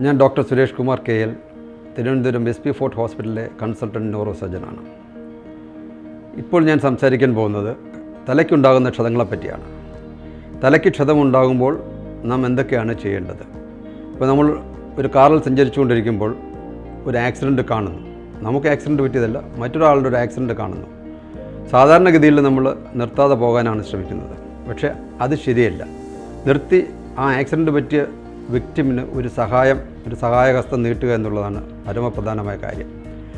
ഞാൻ doctor Suresh Kumar K L Thiruvananthapuram S P fort ഹോസ്പിറ്റലിലെ consultant neuro സർജനാണ് ഇപ്പോൾ ഞാൻ സംസാരിക്കാൻ പോകുന്നത് തലയ്ക്കുണ്ടാകുന്ന ക്ഷതങ്ങളെപ്പറ്റിയാണ്. തലയ്ക്ക് ക്ഷതമുണ്ടാകുമ്പോൾ നാം എന്തൊക്കെയാണ് ചെയ്യേണ്ടത്? ഇപ്പോൾ നമ്മൾ ഒരു കാറിൽ സഞ്ചരിച്ചുകൊണ്ടിരിക്കുമ്പോൾ ഒരു ആക്സിഡന്റ് കാണുന്നു. നമുക്ക് ആക്സിഡന്റ് പറ്റിയതല്ല മറ്റൊരാളുടെ ഒരു ആക്സിഡന്റ് കാണുന്നു. സാധാരണഗതിയിൽ നമ്മൾ നിർത്താതെ പോകാനാണ് ശ്രമിക്കുന്നത്. പക്ഷേ അത് ശരിയല്ല. നിർത്തി ആ ആക്സിഡന്റ് പറ്റിയ വിക്റ്റിമിന് ഒരു സഹായം ഒരു സഹായഹസ്തം നീട്ടുക എന്നുള്ളതാണ് പരമപ്രധാനമായ കാര്യം.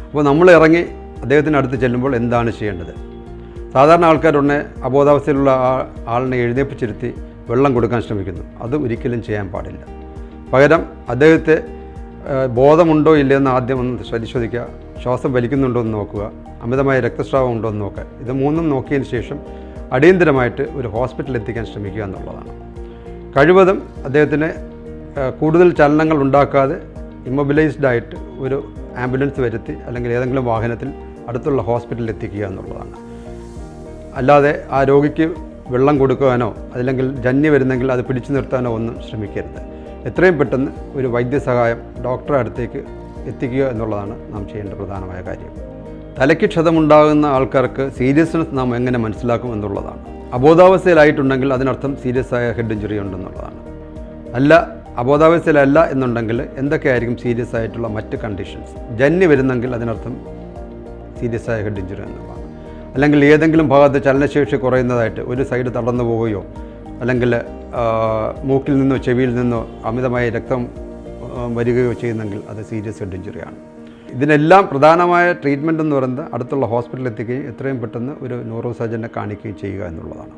അപ്പോൾ നമ്മൾ ഇറങ്ങി അദ്ദേഹത്തിന് അടുത്ത് ചെല്ലുമ്പോൾ എന്താണ് ചെയ്യേണ്ടത്? സാധാരണ ആൾക്കാരുടനെ അബോധാവസ്ഥയിലുള്ള ആ ആളിനെ എഴുന്നേപ്പിച്ചിരുത്തി വെള്ളം കൊടുക്കാൻ ശ്രമിക്കുന്നു. അത് ഒരിക്കലും ചെയ്യാൻ പാടില്ല. പകരം അദ്ദേഹത്തെ ബോധമുണ്ടോ ഇല്ലയെന്ന് ആദ്യം ഒന്ന് പരിശോധിക്കുക ശ്വാസം വലിക്കുന്നുണ്ടോ എന്ന് നോക്കുക അമിതമായ രക്തസ്രാവം ഉണ്ടോ എന്ന് നോക്കുക. ഇത് മൂന്നും നോക്കിയതിന് ശേഷം അടിയന്തരമായിട്ട് ഒരു ഹോസ്പിറ്റലിൽ എത്തിക്കാൻ ശ്രമിക്കുക എന്നുള്ളതാണ്. കഴിവതും അദ്ദേഹത്തിന് കൂടുതൽ ചലനങ്ങൾ ഉണ്ടാക്കാതെ ഇമ്മൊബിലൈസ്ഡ് ആയിട്ട് ഒരു ആംബുലൻസ് വരുത്തി അല്ലെങ്കിൽ ഏതെങ്കിലും വാഹനത്തിൽ അടുത്തുള്ള ഹോസ്പിറ്റലിൽ എത്തിക്കുക എന്നുള്ളതാണ്. അല്ലാതെ ആ രോഗിക്ക് വെള്ളം കൊടുക്കുവാനോ അല്ലെങ്കിൽ ജന്യ വരുന്നെങ്കിൽ അത് പിടിച്ചു നിർത്താനോ ഒന്നും ശ്രമിക്കരുത്. എത്രയും പെട്ടെന്ന് ഒരു വൈദ്യസഹായം ഡോക്ടറെ അടുത്തേക്ക് എത്തിക്കുക എന്നുള്ളതാണ് നാം ചെയ്യേണ്ട പ്രധാനമായ കാര്യം. തലയ്ക്ക് ക്ഷതമുണ്ടാകുന്ന ആൾക്കാർക്ക് സീരിയസ്നെസ് നാം എങ്ങനെ മനസ്സിലാക്കും എന്നുള്ളതാണ്. അബോധാവസ്ഥയിലായിട്ടുണ്ടെങ്കിൽ അതിനർത്ഥം സീരിയസ് ആയ ഹെഡ് ഇഞ്ചുറി ഉണ്ടെന്നുള്ളതാണ്. അല്ല അബോധാവസ്ഥയിലല്ല എന്നുണ്ടെങ്കിൽ എന്തൊക്കെയായിരിക്കും സീരിയസ് ആയിട്ടുള്ള മറ്റ് കണ്ടീഷൻസ് ജന്യ വരുന്നെങ്കിൽ അതിനർത്ഥം സീരിയസ് ആയ ഹെഡ് ഇഞ്ചുറി എന്നുള്ളതാണ്. അല്ലെങ്കിൽ ഏതെങ്കിലും ഭാഗത്ത് ചലനശേഷി കുറയുന്നതായിട്ട് ഒരു സൈഡ് തളർന്നു പോവുകയോ അല്ലെങ്കിൽ മൂക്കിൽ നിന്നോ ചെവിയിൽ നിന്നോ അമിതമായ രക്തം വരികയോ ചെയ്യുന്നെങ്കിൽ അത് സീരിയസ് ഹെഡ് ഇഞ്ചുറിയാണ് ഇതിനെല്ലാം പ്രധാനമായ ട്രീറ്റ്മെന്റ് എന്ന് പറയുന്നത് അടുത്തുള്ള ഹോസ്പിറ്റലിൽ എത്തിക്കുകയും എത്രയും പെട്ടെന്ന് ഒരു ന്യൂറോ സർജനെ കാണിക്കുകയും ചെയ്യുക എന്നുള്ളതാണ്.